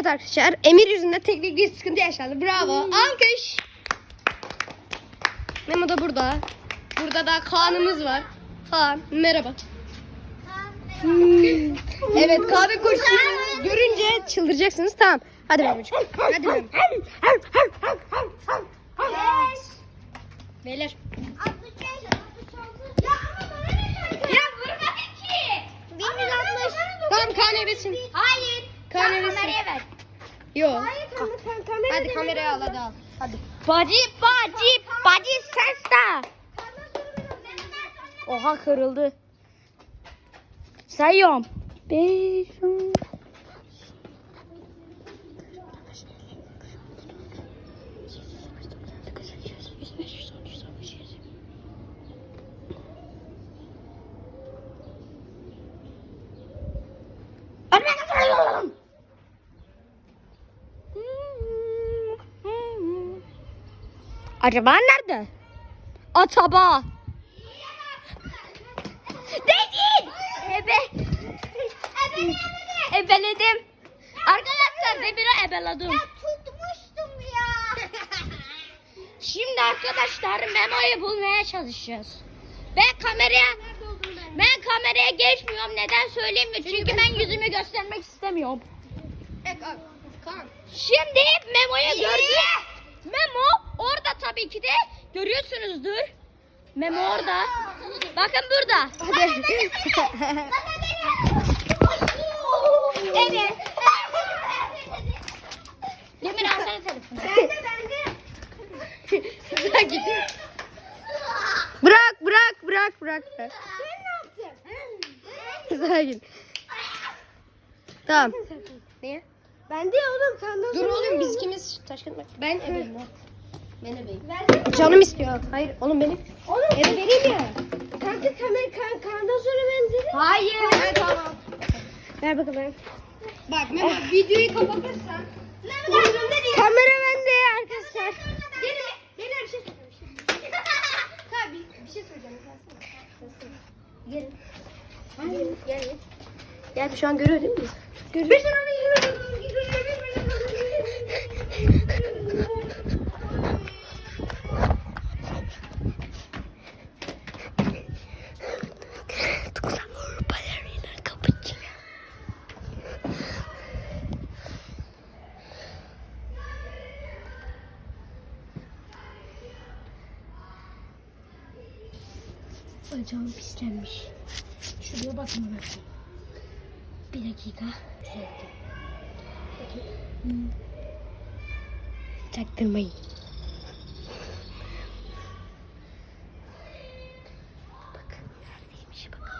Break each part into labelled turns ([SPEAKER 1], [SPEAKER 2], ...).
[SPEAKER 1] Evet arkadaşlar Emir yüzünden teknik bir sıkıntı yaşandı. Bravo. Alkış. Memo da burada. Burada da Kaan'ımız var. Kaan merhaba. Hmm. Evet kahve kursunu görünce çıldıracaksınız. Tamam. Hadi Memo'cum. Hadi Memo. Beyler.
[SPEAKER 2] Ya vurmadın ki. Benim atmış.
[SPEAKER 1] Tamam Kaan ebesin.
[SPEAKER 2] Hayır.
[SPEAKER 1] Kaan
[SPEAKER 2] Sen
[SPEAKER 1] ebesin.
[SPEAKER 2] kameraya ver.
[SPEAKER 1] Yok.
[SPEAKER 2] Hayır kamera.
[SPEAKER 1] Hadi kamerayı al hadi al. Hadi.
[SPEAKER 2] Bacı bacı bacı ses de. Oha kırıldı. Sayıyorum. Beş. Acaba nerede? Ataba. Değil. Ebe. Ebeledim. Arkadaşlar Demir'i ebeledim.
[SPEAKER 3] tutmuştum ya.
[SPEAKER 2] Şimdi arkadaşlar Memo'yu bulmaya çalışacağız. Ben kameraya ben kameraya geçmiyorum. Neden söyleyeyim mi? Çünkü ben yüzümü göstermek istemiyorum.
[SPEAKER 1] Kaan.
[SPEAKER 2] Şimdi Memo'yu gördüm. Memo orada tabii ki de görüyorsunuzdur. Memo orada. Bakın burada.
[SPEAKER 1] Hadi.
[SPEAKER 2] Evet. Demir alsana telefonu.
[SPEAKER 3] Bende bende.
[SPEAKER 1] Bırak bırak bırak bırak. bırak.
[SPEAKER 3] Ben ne yaptım?
[SPEAKER 1] Sakin. Tamam. Niye?
[SPEAKER 3] Bende ya oğlum senden
[SPEAKER 1] Dur oğlum biz kimiz? Taşkın bak. Ben ebeyim. Lan. Ben ebeyim.
[SPEAKER 3] Verdin mi?
[SPEAKER 1] Canım istiyor. Hayır oğlum benim.
[SPEAKER 3] Oğlum
[SPEAKER 1] Ebe vereyim ya.
[SPEAKER 3] kanka kamera kan, kandan sonra ben dedim.
[SPEAKER 2] Hayır.
[SPEAKER 1] Evet tamam.
[SPEAKER 3] Ver bakalım.
[SPEAKER 1] Bak Memo videoyu kapatırsan.
[SPEAKER 3] Kamera bende arkadaşlar.
[SPEAKER 1] Gelin. Gelin bir şey söyleyeceğim. Tabii bir şey söyleyeceğim. Gelin. Gelin. Gel. Gel şu an görüyor değil mi? Görüyor. Bir
[SPEAKER 2] Bacağım pislenmiş. Şuraya bakın bakayım. Bir dakika.
[SPEAKER 1] Çaktırmayın. Bakın neredeymiş bakın.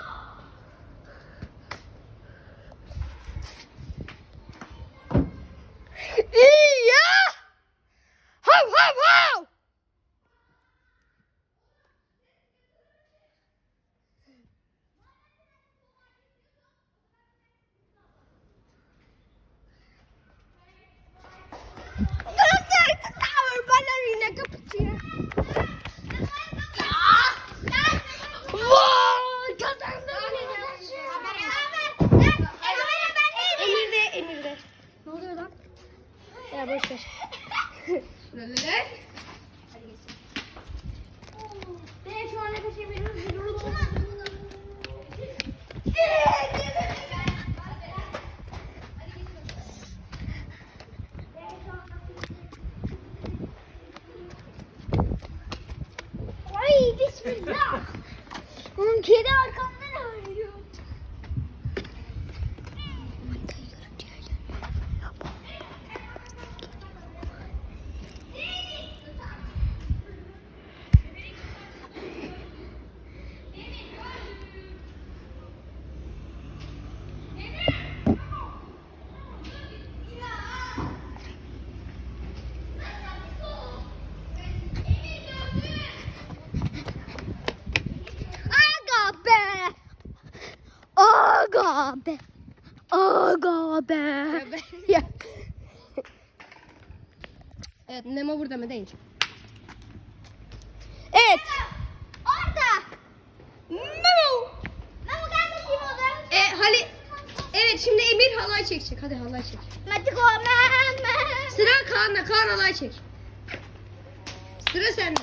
[SPEAKER 1] Boş ver. Neler?
[SPEAKER 3] Ben şu an nefes yemiyorum. Ay bismillah. Oğlum kedi arkamdan ağrıyor.
[SPEAKER 1] Aga be. Aga be. Aga be. Ya. evet Nemo burada mı değil? Evet.
[SPEAKER 3] Orada.
[SPEAKER 1] Nemo.
[SPEAKER 3] Memo gel bakayım oğlum.
[SPEAKER 1] E, Hali Evet şimdi Emir halay çekecek. Hadi halay çek.
[SPEAKER 3] Mama.
[SPEAKER 1] Sıra Kaan'da. Kaan halay çek. Sıra sende.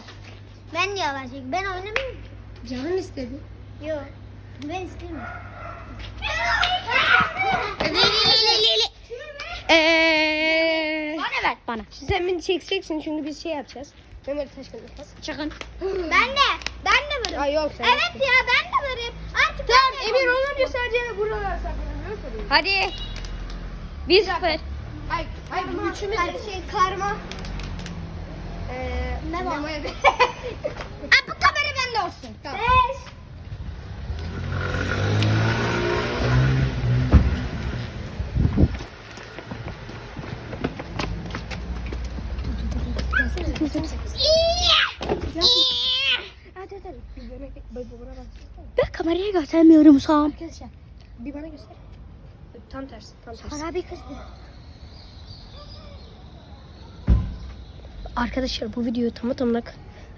[SPEAKER 3] Ben niye yalan çekeyim? Ben oynamayayım.
[SPEAKER 1] Canın istedi.
[SPEAKER 3] Yok. Ben istemiyorum.
[SPEAKER 1] Eee.
[SPEAKER 2] Bana ver bana.
[SPEAKER 1] Sen beni çekeceksin çünkü biz şey yapacağız. Mehmet Taşkın yapacağız.
[SPEAKER 2] Çıkın.
[SPEAKER 3] Ben de. Ben de varım.
[SPEAKER 1] Ay yok sen.
[SPEAKER 3] Evet ya ben de varım. Artık
[SPEAKER 1] Tamam
[SPEAKER 3] ben de
[SPEAKER 1] Emir olunca sadece buralar saklanabiliyor
[SPEAKER 2] Hadi. 1-0.
[SPEAKER 1] Ay, ay bu üçümüz
[SPEAKER 3] Kar- şey karma.
[SPEAKER 1] Eee
[SPEAKER 3] Ne var?
[SPEAKER 1] Bir-
[SPEAKER 2] Aa, bu kamera bende olsun.
[SPEAKER 1] Tamam.
[SPEAKER 3] Beş.
[SPEAKER 1] Hadi hadi. Bir bana, bir bana bak.
[SPEAKER 2] Ben kameraya göstermiyorum Sam.
[SPEAKER 1] Arkadaşlar bir bana göster. Tam tersi. Tam tersi.
[SPEAKER 3] Abi kız.
[SPEAKER 1] Arkadaşlar bu video tam tamına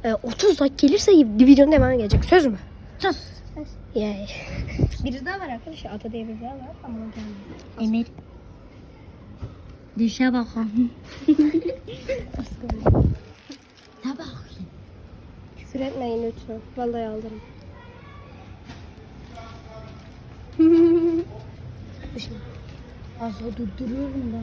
[SPEAKER 1] e, 30 like gelirse videonun devamı gelecek. Söz mü?
[SPEAKER 2] Sus.
[SPEAKER 1] Yay. Biri daha var arkadaşlar. Ata diye biri daha var ama o gelmiyor.
[SPEAKER 2] Emir. Dişe bakalım. ne bak?
[SPEAKER 1] Küfür etmeyin lütfen. Vallahi alırım.
[SPEAKER 2] азыр оту да.